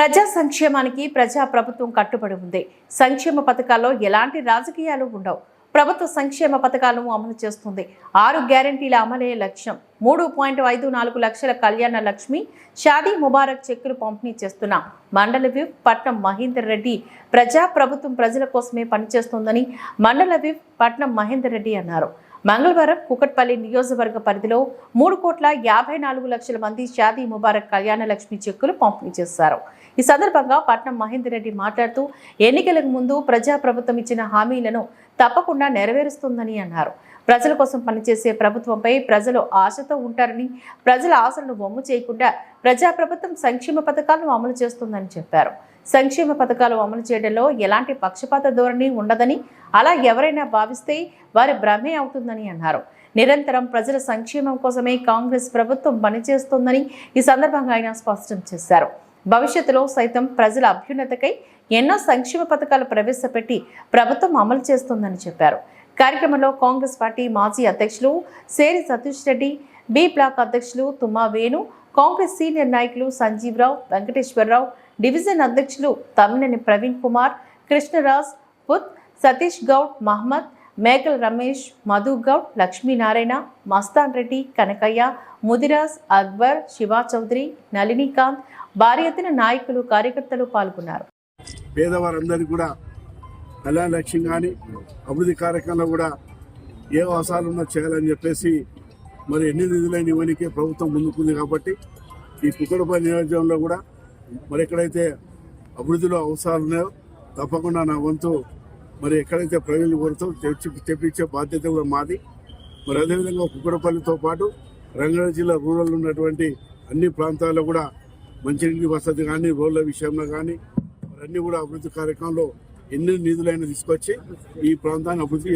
ప్రజా సంక్షేమానికి ప్రజా ప్రభుత్వం కట్టుబడి ఉంది. సంక్షేమ పథకాల్లో ఎలాంటి రాజకీయాలు ఉండవు. ప్రభుత్వ సంక్షేమ పథకాలను అమలు చేస్తుంది. ఆరు గ్యారంటీల అమలే లక్ష్యం. మూడు పాయింట్ ఐదు నాలుగు లక్షల కళ్యాణ లక్ష్మి షాదీ ముబారక్ చెక్కులు పంపిణీ చేస్తున్న మండల విప్ పట్నం మహేందర్ రెడ్డి ప్రజా ప్రభుత్వం ప్రజల కోసమే పనిచేస్తుందని మండల విప్ పట్నం మహేందర్ రెడ్డి అన్నారు. మంగళవారం కుకట్పల్లి నియోజకవర్గ పరిధిలో మూడు కోట్ల యాభై నాలుగు లక్షల మంది షాదీ ముబారక్ కళ్యాణ లక్ష్మి చెక్కులు పంపిణీ చేశారు. ఈ సందర్భంగా పట్నం మహేందర్ రెడ్డి మాట్లాడుతూ ఎన్నికలకు ముందు ప్రజా ప్రభుత్వం ఇచ్చిన హామీలను తప్పకుండా నెరవేరుస్తుందని అన్నారు. ప్రజల కోసం పనిచేసే ప్రభుత్వంపై ప్రజలు ఆశతో ఉంటారని ప్రజల ఆశలను వమ్ము చేయకుండా ప్రజా ప్రభుత్వం సంక్షేమ పథకాలను అమలు చేస్తుందని చెప్పారు. సంక్షేమ పథకాలు అమలు చేయడంలో ఎలాంటి పక్షపాత ధోరణి ఉండదని అలా ఎవరైనా భావిస్తే వారి భ్రమే అవుతుందని అన్నారు. నిరంతరం ప్రజల సంక్షేమం కోసమే కాంగ్రెస్ ప్రభుత్వం పనిచేస్తోందని ఈ సందర్భంగా ఆయన స్పష్టం చేశారు. భవిష్యత్తులో సైతం ప్రజల అభ్యున్నతకై ఎన్నో సంక్షేమ పథకాలు ప్రవేశపెట్టి ప్రభుత్వం అమలు చేస్తుందని చెప్పారు. కార్యక్రమంలో కాంగ్రెస్ పార్టీ మాజీ అధ్యక్షులు సేరి సతీష్ రెడ్డి బి బ్లాక్ అధ్యక్షులు తుమ్మా వేణు కాంగ్రెస్ సీనియర్ నాయకులు సంజీవరావు వెంకటేశ్వరరావు డివిజన్ అధ్యక్షులు తమ్మినేని ప్రవీణ్ కుమార్ కృష్ణరాజ్ పుత్ సతీష్ గౌడ్ మహమ్మద్ మేకల్ రమేష్ మధు గౌడ్ లక్ష్మీనారాయణ మస్తాన్ రెడ్డి కనకయ్య ముదిరాజ్ అక్బర్ శివా చౌదరి నళినీకాంత్ భారీ ఎత్తున నాయకులు కార్యకర్తలు పాల్గొన్నారు. పేదవారందరికీ కూడా కళ్యాణ లక్ష్యం కానీ అభివృద్ధి కార్యక్రమంలో కూడా ఏ అవసరాలు ఉన్నా చేయాలని చెప్పేసి మరి ఎన్ని నిధులైన ఇవ్వనికే ప్రభుత్వం ముందుకుంది కాబట్టి ఈ కుక్కడపల్లి నియోజకవర్గంలో కూడా మరి ఎక్కడైతే అభివృద్ధిలో అవసరాలు ఉన్నాయో తప్పకుండా నా వంతు మరి ఎక్కడైతే ప్రజలు కోరుతో తెచ్చి తెప్పించే బాధ్యత కూడా మాది. మరి అదేవిధంగా కుక్కడపల్లితో పాటు రంగారెడ్డి జిల్లా రూరల్ ఉన్నటువంటి అన్ని ప్రాంతాల్లో కూడా మంచినీటి వసతి కానీ రోడ్ల విషయంలో కానీ మరి అన్ని కూడా అభివృద్ధి కార్యక్రమంలో ఎన్ని నిధులైనా తీసుకొచ్చి ఈ ప్రాంతాన్ని అభివృద్ధి